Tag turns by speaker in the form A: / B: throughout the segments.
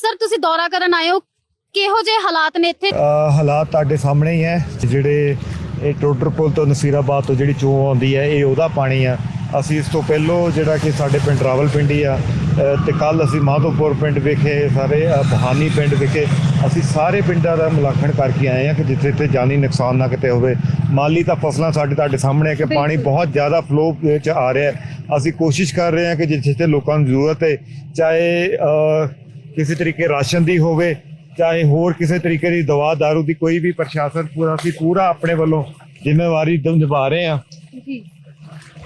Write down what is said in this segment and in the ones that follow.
A: Sir ਤੁਸੀਂ ਦੌਰਾ ਕਰਨ ਆਏ ਹੋ ਕਿਹੋ ਜਿਹੇ ਹਾਲਾਤ ਨੇ ਇੱਥੇ?
B: ਹਾਲਾਤ ਤੁਹਾਡੇ ਸਾਹਮਣੇ ਹੀ ਹੈ ਜਿਹੜੇ ਇਹ ਟੋਡਰ ਪੁਲ ਤੋਂ ਨਸੀਰਾਬਾਦ ਤੋਂ ਜਿਹੜੀ ਚੋਂ ਆਉਂਦੀ ਹੈ ਇਹ ਉਹਦਾ ਪਾਣੀ ਆ। ਅਸੀਂ ਇਸ ਤੋਂ ਪਹਿਲੋਂ ਜਿਹੜਾ ਕਿ ਸਾਡੇ ਪਿੰਡ ਰਾਵਲਪਿੰਡੀ ਆ ਅ, ਤੇ ਕੱਲ ਅਸੀਂ ਮਾਧੋਪੁਰ ਪਿੰਡ ਵਿਖੇ ਸਾਰੇ ਬਹਾਨੀ ਪਿੰਡ ਵਿਖੇ ਅਸੀਂ ਸਾਰੇ ਪਿੰਡਾਂ ਦਾ ਮੁਲਾਂਕਣ ਕਰਕੇ ਆਏ ਆ ਕਿ ਜਿੱਥੇ ਜਿੱਥੇ ਜਾਨੀ ਨੁਕਸਾਨ ਨਾ ਕਿਤੇ ਹੋਵੇ। ਮਾਲੀ ਤਾਂ ਫਸਲਾਂ ਸਾਡੇ ਤੁਹਾਡੇ ਸਾਹਮਣੇ ਹੈ ਕਿ ਪਾਣੀ ਬਹੁਤ ਜ਼ਿਆਦਾ ਫਲੋ ਵਿੱਚ ਆ ਰਿਹਾ ਹੈ। ਅਸੀਂ ਕੋਸ਼ਿਸ਼ ਕਰ ਰਹੇ ਹਾਂ ਕਿ ਜਿੱਥੇ ਜਿੱਥੇ ਲੋਕਾਂ ਨੂੰ ਜ਼ਰੂਰਤ ਹੈ ਚਾਹੇ ਕਿਸੇ ਤਰੀਕੇ ਰਾਸ਼ਨ ਦੀ ਹੋਵੇ ਚਾਹੇ ਹੋਰ ਕਿਸੇ ਤਰੀਕੇ ਦੀ ਦਵਾ ਦਾਰੂ ਦੀ ਕੋਈ ਵੀ ਪ੍ਰਸ਼ਾਸਨ ਪੂਰਾ ਅਸੀਂ ਪੂਰਾ ਆਪਣੇ ਵੱਲੋਂ ਜ਼ਿੰਮੇਵਾਰੀ ਦ- ਨਿਭਾ ਰਹੇ
A: ਜੀ।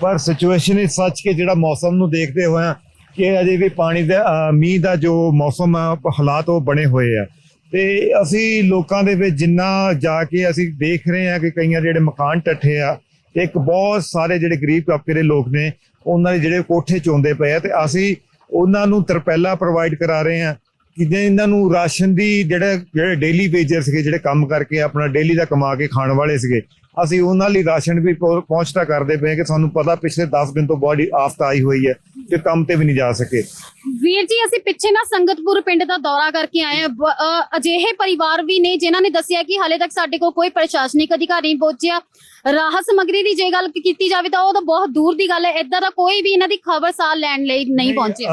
B: ਪਰ ਸਿਚੁਏਸ਼ਨ ਇਸ ਸੱਚ ਕਿ ਜਿਹੜਾ ਮੌਸਮ ਨੂੰ ਦੇਖਦੇ ਹੋਏ ਕਿ ਅਜੇ ਵੀ ਪਾਣੀ ਦਾ ਮੀਂਹ ਦਾ ਜੋ ਮੌਸਮ ਆ ਹਾਲਾਤ ਉਹ ਬਣੇ ਹੋਏ ਆ। ਤੇ ਅਸੀਂ ਲੋਕਾਂ ਦੇ ਵਿੱਚ ਜਿੰਨਾ ਜਾ ਕੇ ਅਸੀਂ ਦੇਖ ਰਹੇ ਹਾਂ ਕਿ ਕਈਆਂ ਦੇ ਜਿਹੜੇ ਮਕਾਨ ਟੱਠੇ ਆ ਇੱਕ ਬਹੁਤ ਸਾਰੇ ਜਿਹੜੇ ਗਰੀਬ ਤਬਕੇ ਦੇ ਲੋਕ ਨੇ ਉਹਨਾਂ ਦੇ ਜਿਹੜੇ ਕੋਠੇ ਚੋਂਦੇ ਪਏ ਆ ਤੇ ਅਸੀਂ ਉਹਨਾਂ ਨੂੰ ਤਰਪੈਲਾ ਪ੍ਰੋਵਾਈਡ ਕਰਾ ਰਹੇ ਹਾਂ ਕਿ ਜੇ ਇਹਨਾਂ ਨੂੰ ਰਾਸ਼ਨ ਦੀ ਜਿਹੜੇ ਜਿਹੜੇ ਡੇਲੀ ਵੇਜਰ ਸੀਗੇ, ਜਿਹੜੇ ਕੰਮ ਕਰਕੇ ਆਪਣਾ ਡੇਲੀ ਦਾ ਕਮਾ ਕੇ ਖਾਣ ਵਾਲੇ ਸੀਗੇ ਅਸੀਂ ਉਹਨਾਂ ਲਈ ਰਾਸ਼ਨ ਵੀ ਪਹੁ- ਪਹੁੰਚਦਾ ਕਰਦੇ ਪਏ ਕਿ ਸਾਨੂੰ ਪਤਾ ਪਿਛਲੇ 10 ਦਿਨ ਤੋਂ ਬੜੀ ਆਫਤ ਆਈ ਹੋਈ ਹੈ ਕਿ ਕੰਮ ਤੇ ਵੀ ਨਹੀਂ ਜਾ ਸਕੇ।
A: ਵੀਰ ਜੀ ਅਸੀਂ ਪਿੱਛੇ ਨਾ ਸੰਗਤਪੁਰ ਪਿੰਡ ਦਾ ਦੌਰਾ ਕਰਕੇ ਆਏ ਅ, ਅਜਿਹੇ ਪਰਿਵਾਰ ਵੀ ਨੇ ਜਿਨ੍ਹਾਂ ਨੇ ਦੱਸਿਆ ਕਿ ਹਾਲੇ ਤੱਕ ਸਾਡੇ ਕੋਲ ਕੋਈ ਪ੍ਰਸ਼ਾਸਨਿਕ ਅਧਿਕਾਰੀ ਨਹੀਂ ਪਹੁੰਚਿਆ। ਰਾਹਤ ਸਮੱਗਰੀ ਦੀ ਜੇ ਗੱਲ ਕੀਤੀ ਜਾਵੇ ਤਾਂ ਉਹ ਤਾਂ ਬਹੁਤ ਦੂਰ ਦੀ ਗੱਲ ਹੈ। ਇਦਾਂ ਦਾ ਕੋਈ ਵੀ ਇਹਨਾਂ ਦੀ ਖਬਰ ਸਾਰ ਲੈਣ ਲਈ ਨਹੀਂ ਪਹੁੰਚਿਆ।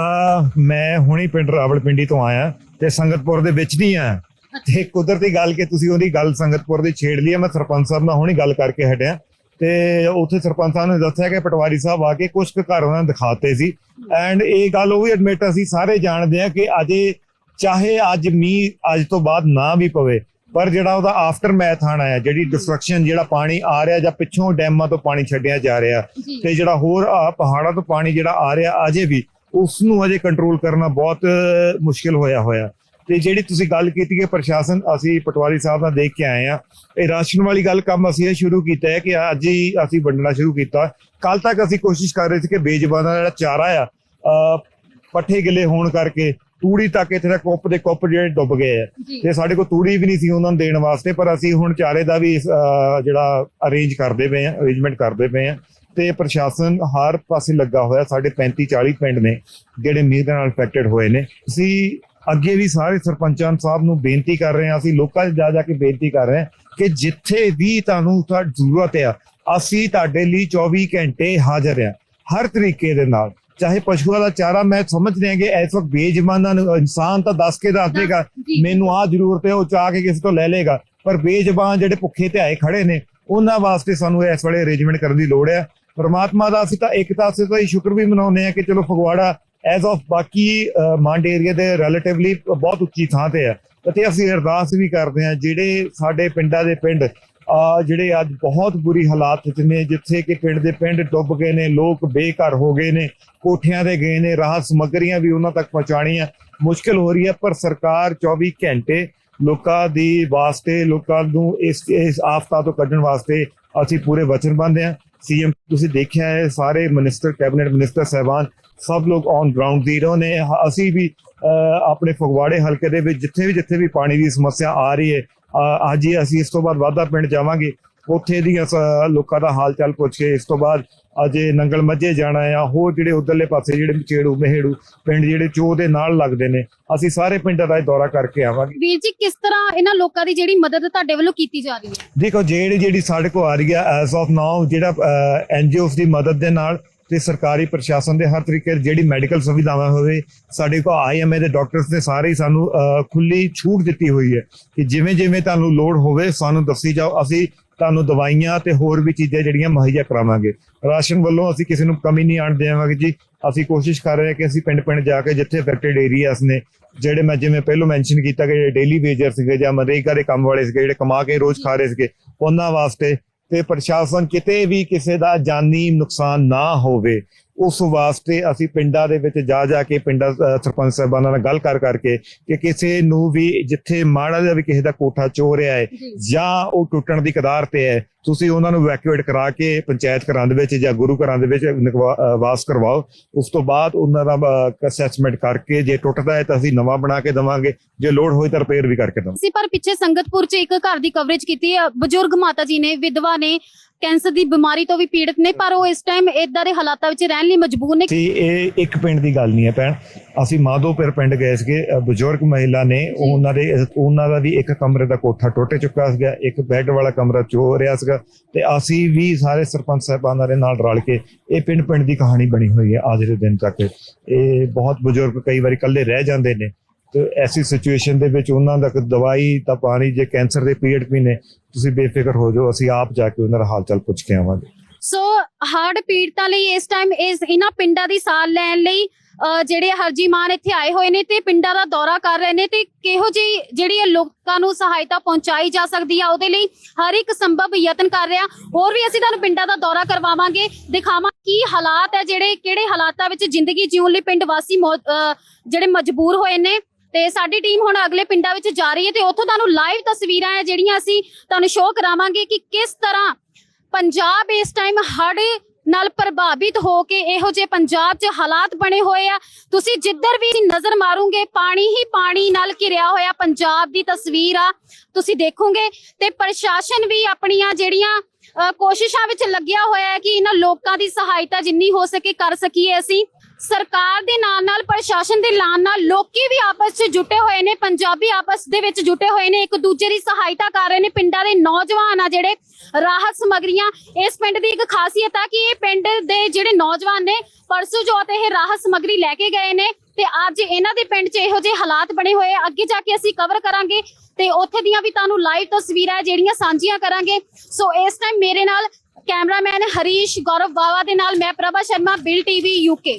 B: ਮੈਂ ਹੁਣੀ ਪਿੰਡ ਰਾਵਲਪਿੰਡੀ ਤੋਂ ਆਇਆ ਤੇ ਸੰਗਤਪੁਰ ਦੇ ਵਿੱਚ ਨਹੀਂ ਆਇਆ। ਤੇ ਕੁਦਰਤੀ ਗੱਲ ਕਿ ਤੁਸੀਂ ਉਹਦੀ ਗੱਲ ਸੰਗਤਪੁਰ ਦੀ ਛੇੜ ਲਈ। ਮੈਂ ਸਰਪੰਚ ਸਾਹਿਬ ਨਾਲ ਹੁਣੀ ਗੱਲ ਕਰਕੇ ਹਟਿਆ। ਤੇ ਉੱਥੇ ਸਰਪੰਚ ਸਾਹਿਬ ਨੇ ਦੱਸਿਆ ਕਿ ਪਟਵਾਰੀ ਸਾਹਿਬ ਆ ਕੇ ਕੁਝ ਕੁ ਘਰ ਉਹਨਾਂ ਨੇ ਦਿਖਾਤੇ ਸੀ। ਐਂਡ ਇਹ ਗੱਲ ਉਹ ਵੀ ਐਡਮਿਟ ਅਸੀਂ ਸਾਰੇ ਜਾਣਦੇ ਆ ਕਿ ਅਜੇ ਚਾਹੇ ਅੱਜ ਮੀਂਹ ਅੱਜ ਤੋਂ ਬਾਅਦ ਨਾ ਵੀ ਪਵੇ ਪਰ ਜਿਹੜਾ ਉਹਦਾ ਆਫਟਰ ਮੈਥ ਆਣਾ ਹੈ ਜਿਹੜੀ ਡਿਸਟਰਕਸ਼ਨ ਜਿਹੜਾ ਪਾਣੀ ਆ ਰਿਹਾ ਜਾਂ ਪਿੱਛੋਂ ਡੈਮਾਂ ਤੋਂ ਪਾਣੀ ਛੱਡਿਆ ਜਾ ਰਿਹਾ ਤੇ ਜਿਹੜਾ ਹੋਰ ਪਹਾੜਾਂ ਤੋਂ ਪਾਣੀ ਜਿਹੜਾ ਆ ਰਿਹਾ ਅਜੇ ਵੀ ਉਸ ਨੂੰ ਅਜੇ ਕੰਟਰੋਲ ਕਰਨਾ ਬਹੁਤ ਮੁਸ਼ਕਿਲ ਹੋਇਆ ਹੋਇਆ। ਤੇ ਜਿਹੜੀ ਤੁਸੀਂ ਗੱਲ ਕੀਤੀ ਕਿ ਪ੍ਰਸ਼ਾਸਨ ਅਸੀਂ ਪਟਵਾਰੀ ਸਾਹਿਬ ਨਾਲ ਦੇਖ ਕੇ ਆਏ ਆ ਇਹ ਰਾਸ਼ਨ ਵਾਲੀ ਗੱਲ ਕੰਮ ਅਸੀਂ ਇਹ ਸ਼ੁਰੂ ਕੀਤਾ ਹੈ ਕਿ ਅੱਜ ਹੀ ਅਸੀਂ ਵੰਡਣਾ ਸ਼ੁਰੂ ਕੀਤਾ। ਕੱਲ ਤੱਕ ਅਸੀਂ ਕੋਸ਼ਿਸ਼ ਕਰ ਰਹੇ ਸੀ ਕਿ ਬੇਜ਼ਬਾਨ ਦਾ ਜਿਹੜਾ ਚਾਰਾ ਆ ਪੱਠੇ ਗਿੱਲੇ ਹੋਣ ਕਰਕੇ ਤੂੜੀ ਤੱਕ ਇੱਥੇ ਦਾ ਕੁੱਪ ਦੇ ਕੁੱਪ ਜਿਹੜੇ ਡੁੱਬ ਗਏ ਆ। ਤੇ ਸਾਡੇ ਕੋਲ ਤੂੜੀ ਵੀ ਨਹੀਂ ਸੀ ਉਹਨਾਂ ਨੂੰ ਦੇਣ ਵਾਸਤੇ ਪਰ ਅਸੀਂ ਹੁਣ ਚਾਰੇ ਦਾ ਵੀ ਜਿਹੜਾ ਅਰੇਂਜ ਕਰਦੇ ਪਏ ਆ ਅਰੇਂਜਮੈਂਟ ਕਰਦੇ ਪਏ ਆ ਤੇ ਪ੍ਰਸ਼ਾਸਨ ਹਰ ਪਾਸੇ ਲੱਗਾ ਹੋਇਆ ਸਾਡੇ 35 40 ਪਿੰਡ ਨੇ ਜਿਹੜੇ ਮੀਂਹ ਦੇ ਨਾਲ ਇਫੈਕਟਡ ਹੋਏ ਨੇ। ਅਸੀਂ ਅੱਗੇ ਵੀ ਸਾਰੇ ਸਰਪੰਚਾਂ ਸਾਹਿਬ ਨੂੰ ਬੇਨਤੀ ਕਰ ਰਹੇ ਹਾਂ ਅਸੀਂ ਲੋਕਾਂ 'ਚ ਜਾ ਜਾ ਕੇ ਬੇਨਤੀ ਕਰ ਰਹੇ ਹਾਂ ਕਿ ਜਿੱਥੇ ਵੀ ਤੁਹਾਨੂੰ ਤਾਂ ਜ਼ਰੂਰਤ ਆ ਅਸੀਂ ਤੁਹਾਡੇ ਲਈ 24 ਘੰਟੇ ਹਾਜ਼ਰ ਆ ਹਰ ਤਰੀਕੇ ਦੇ ਨਾਲ। ਚਾਹੇ ਪਸ਼ੂਆਂ ਦਾ ਚਾਰਾ ਮੈਂ ਸਮਝ ਰਿਹਾ ਕਿ ਇਸ ਵਕਤ ਬੇਜਮਾਨਾਂ ਨੂੰ ਇਨਸਾਨ ਤਾਂ ਦੱਸ ਕੇ ਦੱਸ ਦੇਗਾ। ਮੈਨੂੰ ਆਹ ਜ਼ਰੂਰਤ ਹੈ ਉਹ ਚਾਹ ਕੇ ਕਿਸੇ ਤੋਂ ਲੈ ਲੇਗਾ ਪਰ ਬੇਜ਼ਬਾਨ ਜਿਹੜੇ ਭੁੱਖੇ ਤੇ ਆਏ ਖੜੇ ਨੇ ਉਹਨਾਂ ਵਾਸਤੇ ਸਾਨੂੰ ਇਸ ਵੇਲੇ ਅਰੇਂਜਮੈਂਟ ਕਰਨ ਦੀ ਲੋੜ ਹੈ। ਪਰਮਾਤਮਾ ਦਾ ਅਸੀਂ ਤਾਂ ਇੱਕ ਤੋਂ ਹੀ ਸ਼ੁਕਰ ਵੀ ਮਨਾਉਂਦੇ ਆ ਕਿ ਚਲੋ ਫਗਵਾੜਾ ਐਜ਼ ਆਫ ਬਾਕੀ ਅਹ, ਮੰਡ ਏਰੀਆ ਦੇ ਰਿਲੇਟਿਵਲੀ ਬਹੁਤ ਉੱਚੀ ਥਾਂ ਤੇ ਆ। ਅਤੇ ਅਸੀਂ ਅਰਦਾਸ ਵੀ ਕਰਦੇ ਹਾਂ ਜਿਹੜੇ ਸਾਡੇ ਪਿੰਡਾਂ ਦੇ ਪਿੰਡ ਆ ਜਿਹੜੇ ਅੱਜ ਬਹੁਤ ਬੁਰੀ ਹਾਲਾਤ ਵਿੱਚ ਨੇ ਜਿੱਥੇ ਕਿ ਪਿੰਡ ਦੇ ਪਿੰਡ ਡੁੱਬ ਗਏ ਨੇ ਲੋਕ ਬੇਘਰ ਹੋ ਗਏ ਨੇ ਕੋਠਿਆਂ ਦੇ ਗਏ ਨੇ ਰਾਹਤ ਸਮੱਗਰੀਆਂ ਵੀ ਉਹਨਾਂ ਤੱਕ ਪਹੁੰਚਾਉਣੀਆਂ ਮੁਸ਼ਕਲ ਹੋ ਰਹੀ ਹੈ ਪਰ ਸਰਕਾਰ 24 ਘੰਟੇ ਲੋਕਾਂ ਦੀ ਵਾਸਤੇ ਲੋਕਾਂ ਨੂੰ ਇਸ ਇਸ ਆਫ਼ਤਾ ਤੋਂ ਕੱਢਣ ਵਾਸਤੇ ਅਸੀਂ ਪੂਰੇ ਵਚਨਬੱਧ ਹਾਂ। ਸੀਐਮ ਤੁਸੀਂ ਦੇਖਿਆ ਹੈ ਸਾਰੇ ਮਿਨਿਸਟਰ ਕੈਬਨਿਟ ਮਿਨਿਸਟਰ ਸਹਿਬਾਨ ਸਭ ਲੋਕ ਔਨ ਗਰਾਊਂਡ ਜ਼ੀਰੋ ਨੇ। ਅਸੀਂ ਵੀ ਆਪਣੇ ਫਗਵਾੜੇ ਹਲਕੇ ਦੇ ਵਿੱਚ ਜਿੱਥੇ ਵੀ ਜਿੱਥੇ ਵੀ ਪਾਣੀ ਦੀ ਸਮੱਸਿਆ ਆ ਰਹੀ ਹੈ ਅੱਜ ਹੀ ਅਸੀਂ ਇਸ ਤੋਂ ਬਾਅਦ ਵਾਧਾ ਪਿੰਡ ਜਾਵਾਂਗੇ। ਉੱਥੇ ਦੀਆਂ ਲੋਕਾਂ ਦਾ ਹਾਲ ਚਾਲ ਪੁੱਛ ਕੇ ਇਸ ਤੋਂ ਬਾਅਦ ਅਜੇ ਨੰਗਲ ਮੱਝੇ ਜਾਣਾ ਆ ਹੋਰ ਜਿਹੜੇ ਉਧਰਲੇ ਪਾਸੇ ਜਿਹੜੇ ਮਚੇੜੂ ਮਹਿੜੂ ਪਿੰਡ ਜਿਹੜੇ ਚੋ ਦੇ ਨਾਲ ਲੱਗਦੇ ਨੇ ਅਸੀਂ ਸਾਰੇ ਪਿੰਡਾਂ ਦਾ ਇਹ ਦੌਰਾ ਕਰਕੇ ਆਵਾਂਗੇ।
A: ਵੀਰ ਜੀ ਕਿਸ ਤਰ੍ਹਾਂ ਇਹਨਾਂ ਲੋਕਾਂ ਦੀ ਜਿਹੜੀ ਮਦਦ ਤੁਹਾਡੇ ਵੱਲੋਂ ਕੀਤੀ ਜਾ ਰਹੀ ਹੈ?
B: ਦੇਖੋ ਜਿਹੜੀ ਜਿਹੜੀ ਸਾਡੇ ਕੋਲ ਆ ਰਹੀ ਹੈ ਐਸ ਆਫ ਨਾਓ ਜਿਹੜਾ ਐਨਜੀਓਸ ਦੀ ਮਦਦ ਦੇ ਨਾਲ ਤੇ ਸਰਕਾਰੀ ਪ੍ਰਸ਼ਾਸਨ ਦੇ ਹਰ ਤਰੀਕੇ ਜਿਹੜੀ ਮੈਡੀਕਲ ਸੁਵਿਧਾਵਾਂ ਹੋਵੇ ਸਾਡੇ ਕੋਲ ਆਈਐਮਏ ਦੇ ਡਾਕਟਰਸ ਨੇ ਸਾਰੇ ਹੀ ਸਾਨੂੰ ਅਹ, ਖੁੱਲੀ ਛੂਟ ਦਿੱਤੀ ਹੋਈ ਹੈ ਕਿ ਜਿਵੇਂ ਜਿਵੇਂ ਤੁਹਾਨੂੰ ਲੋੜ ਹੋਵੇ ਸਾਨੂੰ ਦੱਸੀ ਜਾਓ ਅਸੀਂ ਤੁਹਾਨੂੰ ਦਵਾਈਆਂ ਤੇ ਹੋਰ ਵੀ ਚੀਜ਼ਾਂ ਜਿਹੜੀਆਂ ਮੁਹੱਈਆ ਕਰਾਵਾਂਗੇ। ਰਾਸ਼ਨ ਵੱਲੋਂ ਅਸੀਂ ਕਿਸੇ ਨੂੰ ਕਮੀ ਨਹੀਂ ਆਣ ਦੇਵਾਂਗੇ ਜੀ। ਅਸੀਂ ਕੋਸ਼ਿਸ਼ ਕਰ ਰਹੇ ਹਾਂ ਕਿ ਅਸੀਂ ਪਿੰਡ ਪਿੰਡ ਜਾ ਕੇ ਜਿੱਥੇ ਅਫੈਕਟਡ ਏਰੀਆਸ ਨੇ ਜਿਹੜੇ ਮੈਂ ਜਿਵੇਂ ਪਹਿਲਾਂ ਮੈਂਸ਼ਨ ਕੀਤਾ ਕਿ ਜਿਹੜੇ ਡੇਲੀ ਵੇਜਰ ਸੀਗੇ ਜਾਂ ਮਨਰੇਗਾ ਦੇ ਕੰਮ ਵਾਲੇ ਸੀਗੇ ਜਿਹੜੇ ਕਮਾ ਕੇ ਰੋਜ਼ ਖਾ ਰਹੇ ਸੀਗੇ ਉਹਨਾਂ ਵਾਸਤੇ ਤੇ ਪ੍ਰਸ਼ਾਸਨ ਕਿਤੇ ਵੀ ਕਿਸੇ ਦਾ ਜਾਨੀ ਨੁਕਸਾਨ ਨਾ ਹੋਵੇ। ਉਸ ਵਾਸਤੇ ਅਸੀਂ ਪਿੰਡਾਂ ਦੇ ਵਿੱਚ ਜਾ ਜਾ ਕੇ ਪਿੰਡਾਂ ਸਰਪੰਚ ਸਾਹਿਬਾਨਾਂ ਨਾਲ ਗੱਲ ਕਰ ਕਰਕੇ ਕਿ ਕਿਸੇ ਨੂੰ ਵੀ ਜਿੱਥੇ ਮਾੜਾ ਜਿਹਾ ਵੀ ਕਿਸੇ ਦਾ ਕੋਠਾ ਚੋ ਰਿਹਾ ਹੈ
A: ਜੀ।
B: ਉਹ ਟੁੱਟਣ ਦੀ ਕਦਾਰ ਤੇ ਹੈ ਤੁਸੀਂ ਉਹਨਾਂ ਨੂੰ ਵੈਕੂਏਟ ਕਰਾ ਕੇ ਪੰਚਾਇਤ ਘਰਾਂ ਦੇ ਵਿੱਚ ਜਾਂ ਗੁਰੂ ਘਰਾਂ ਦੇ ਵਿੱਚ ਵਾਸ ਕਰਵਾਓ। ਉਸ ਤੋਂ ਬਾਅਦ ਉਹਨਾਂ ਦਾ ਅਸੈਸਮੈਂਟ ਕਰਕੇ ਜੇ ਟੁੱਟਦਾ ਹੈ ਤਾਂ ਅਸੀਂ ਨਵਾਂ ਬਣਾ ਕੇ ਦਵਾਂਗੇ ਜੇ ਲੋਡ ਹੋਈ ਤਾਂ ਰਿਪੇਅਰ ਵੀ ਕਰਕੇ ਦਵਾਂਗੇ।
A: ਅਸੀਂ ਪਰ ਪਿੱਛੇ ਸੰਗਤਪੁਰ 'ਚ ਇੱਕ ਘਰ ਦੀ ਕਵਰੇਜ ਕੀਤੀ ਹੈ ਬਜ਼ੁਰਗ ਮਾਤਾ ਜੀ ਨੇ ਵਿਧਵਾ ਨੇ ਕੈਂਸਰ ਦੀ ਬਿਮਾਰੀ ਤੋਂ ਵੀ ਪੀੜਤ ਨੇ ਪਰ ਉਹ ਇਸ ਟਾਈਮ ਇਦਾਂ ਦੇ ਹਾਲਾਤਾਂ ਵਿੱਚ ਰਹਿਣ ਲਈ ਮਜਬੂਰ ਨੇ।
B: ਸੀ ਇਹ ਇੱਕ ਪਿੰਡ ਦੀ ਗੱਲ ਨਹੀਂ ਹੈ ਭੈਣ। ਅਸੀਂ ਮਾਧੋਪੁਰ ਪਿੰਡ ਗਏ ਸੀਗੇ ਅ, ਬਜ਼ੁਰਗ ਮਹਿਲਾ ਨੇ ਉਹ ਉਹਨਾਂ ਦੇ ਉਹਨਾਂ ਦਾ ਵੀ ਇੱਕ ਕਮਰੇ ਦਾ ਕੋਠਾ ਟੁੱਟ ਚੁੱਕਾ ਸੀਗਾ ਇੱਕ ਬੈੱਡ ਵਾਲਾ ਕਮਰਾ ਚੋ ਰਿਹਾ ਸੀਗਾ ਤੇ ਅਸੀਂ ਵੀ ਸਾਰੇ ਸਰਪੰਚ ਸਾਹਿਬਾਨਾਂ ਦੇ ਨਾਲ ਰਲ ਕੇ ਇਹ ਪਿੰਡ ਪਿੰਡ ਦੀ ਕਹਾਣੀ ਬਣੀ ਹੋਈ ਹੈ ਅੱਜ ਦੇ ਦਿਨ ਤੱਕ। ਇਹ ਬਹੁਤ ਬਜ਼ੁਰਗ ਕਈ ਵਾਰੀ ਇਕੱਲੇ ਰਹਿ ਜਾਂਦੇ ਨੇ ਤੇ ਐਸੀ ਸਿਚੁਏਸ਼ਨ ਦੇ ਵਿੱਚ ਉਹਨਾਂ ਦਾ ਦਵਾਈ ਤਾਂ ਪਾਣੀ ਜੇ ਕੈਂਸਰ ਦੇ ਪੀੜ ਵੀ ਨੇ, ਤੁਸੀਂ ਬੇਫਿਕਰ ਹੋ ਜਾਓ, ਅਸੀਂ ਆਪ ਜਾ ਕੇ ਉਹਨਾਂ ਦਾ ਹਾਲ ਚਾਲ ਪੁੱਛ ਕੇ ਆਵਾਂਗੇ।
A: ਸੋ ਹਾਰਟ ਪੀੜਤਾਂ ਲਈ ਇਸ ਟਾਈਮ ਇਸ ਇਹਨਾਂ ਪਿੰਡਾਂ ਦੀ ਸਾਲ ਲੈਣ ਲਈ ਜਿਹੜੇ ਹਰਜੀ ਮਾਨ ਇੱਥੇ ਆਏ ਹੋਏ ਨੇ ਤੇ ਪਿੰਡਾਂ ਦਾ ਦੌਰਾ ਕਰ ਰਹੇ ਨੇ ਤੇ ਕਿਹੋ ਜਿਹੀ ਜਿਹੜੀ ਇਹ ਲੋਕਾਂ ਨੂੰ ਸਹਾਇਤਾ ਪਹੁੰਚਾਈ ਜਾ ਸਕਦੀ ਆ, ਉਹਦੇ ਲਈ ਹਰ ਇੱਕ ਸੰਭਵ ਯਤਨ ਕਰ ਰਿਹਾ। ਹੋਰ ਵੀ ਅਸੀਂ ਤੁਹਾਨੂੰ ਪਿੰਡਾਂ ਦਾ ਦੌਰਾ ਕਰਵਾਵਾਂਗੇ, ਦਿਖਾਵਾਂ ਕੀ ਹਾਲਾਤ ਹੈ ਜਿਹੜੇ, ਕਿਹੜੇ ਹਾਲਾਤਾਂ ਵਿੱਚ ਜ਼ਿੰਦਗੀ ਜਿਉਣ ਲਈ ਪਿੰਡ ਵਾਸੀ ਜਿਹੜੇ ਮਜਬੂਰ ਹੋਏ ਨੇ। ਤੇ ਸਾਡੀ ਟੀਮ ਹੁਣ ਅਗਲੇ ਪਿੰਡਾਂ ਵਿੱਚ ਜਾ ਰਹੀ ਹੈ ਤੇ ਉੱਥੋਂ ਤੁਹਾਨੂੰ ਲਾਈਵ ਤਸਵੀਰਾਂ ਹੈ ਜਿਹੜੀਆਂ ਅਸੀਂ ਤੁਹਾਨੂੰ ਸ਼ੋਅ ਕਰਾਵਾਂਗੇ ਕਿ ਕਿਸ ਤਰ੍ਹਾਂ ਪੰਜਾਬ ਇਸ ਟਾਈਮ ਹੜ੍ਹ ਨਾਲ ਪ੍ਰਭਾਵਿਤ ਹੋ ਕੇ ਇਹੋ ਜਿਹੇ ਪੰਜਾਬ 'ਚ ਹਾਲਾਤ ਬਣੇ ਹੋਏ ਆ। ਤੁਸੀਂ ਜਿੱਧਰ ਵੀ ਨਜ਼ਰ ਮਾਰੋਗੇ, ਪਾਣੀ ਹੀ ਪਾਣੀ ਨਾਲ ਘਿਰਿਆ ਹੋਇਆ ਪੰਜਾਬ ਦੀ ਤਸਵੀਰ ਆ। ਤੁਸੀਂ ਦੇਖੋਗੇ ਤੇ ਪ੍ਰਸ਼ਾਸਨ ਵੀ ਆਪਣੀਆਂ ਜਿਹੜੀਆਂ ਕੋਸ਼ਿਸ਼ਾਂ ਵਿੱਚ ਲੱਗਿਆ ਹੋਇਆ ਹੈ ਕਿ ਇਹਨਾਂ ਲੋਕਾਂ ਦੀ ਸਹਾਇਤਾ ਜਿੰਨੀ ਹੋ ਸਕੇ ਕਰ ਸਕੀਏ ਅਸੀਂ। ਸਰਕਾਰ ਦੇ ਨਾਲ ਨਾਲ, ਪ੍ਰਸ਼ਾਸਨ ਦੇ ਨਾਲ ਨਾਲ ਲੋਕੀ ਵੀ ਆਪਸ 'ਚ ਜੁਟੇ ਹੋਏ ਨੇ, ਪੰਜਾਬੀ ਆਪਸ ਦੇ ਵਿੱਚ ਜੁਟੇ ਹੋਏ ਨੇ, ਇੱਕ ਦੂਜੇ ਦੀ ਸਹਾਇਤਾ ਕਰ ਰਹੇ ਨੇ, ਪਿੰਡਾਂ ਦੇ ਨੌਜਵਾਨ ਆ ਜਿਹੜੇ ਰਾਹਤ ਸਮਗਰੀਆਂ, ਇਸ ਪਿੰਡ ਦੀ ਇੱਕ ਖਾਸੀਅਤ ਆ ਕਿ ਇਹ ਪਿੰਡ ਦੇ ਜਿਹੜੇ ਨੌਜਵਾਨ ਨੇ, ਪਰਸੋਂ ਜੋ ਤੇ ਇਹ ਰਾਹਤ ਸਮਗਰੀ ਲੈ ਕੇ ਗਏ ਨੇ, ਤੇ ਅੱਜ ਇਹਨਾਂ ਦੇ ਪਿੰਡ 'ਚ ਇਹੋ ਜਿਹੇ ਹਾਲਾਤ ਬਣੇ ਹੋਏ ਆ। ਅੱਗੇ ਜਾ ਕੇ ਅਸੀਂ ਕਵਰ ਕਰਾਂਗੇ ਤੇ ਉੱਥੇ ਦੀਆਂ ਵੀ ਤੁਹਾਨੂੰ ਲਾਈਵ ਤਸਵੀਰਾਂ ਜਿਹੜੀਆਂ ਸਾਂਝੀਆਂ ਕਰਾਂਗੇ। ਸੋ ਇਸ ਟਾਈਮ ਮੇਰੇ ਨਾਲ ਕੈਮਰਾਮੈਨ ਹਰੀਸ਼ ਗੌਰਵ ਬਾਵਾ ਦੇ ਨਾਲ ਮੈਂ ਪ੍ਰਭਾ ਸ਼ਰਮਾ ਬਿਲ ਟੀਵੀ ਯੂਕੇ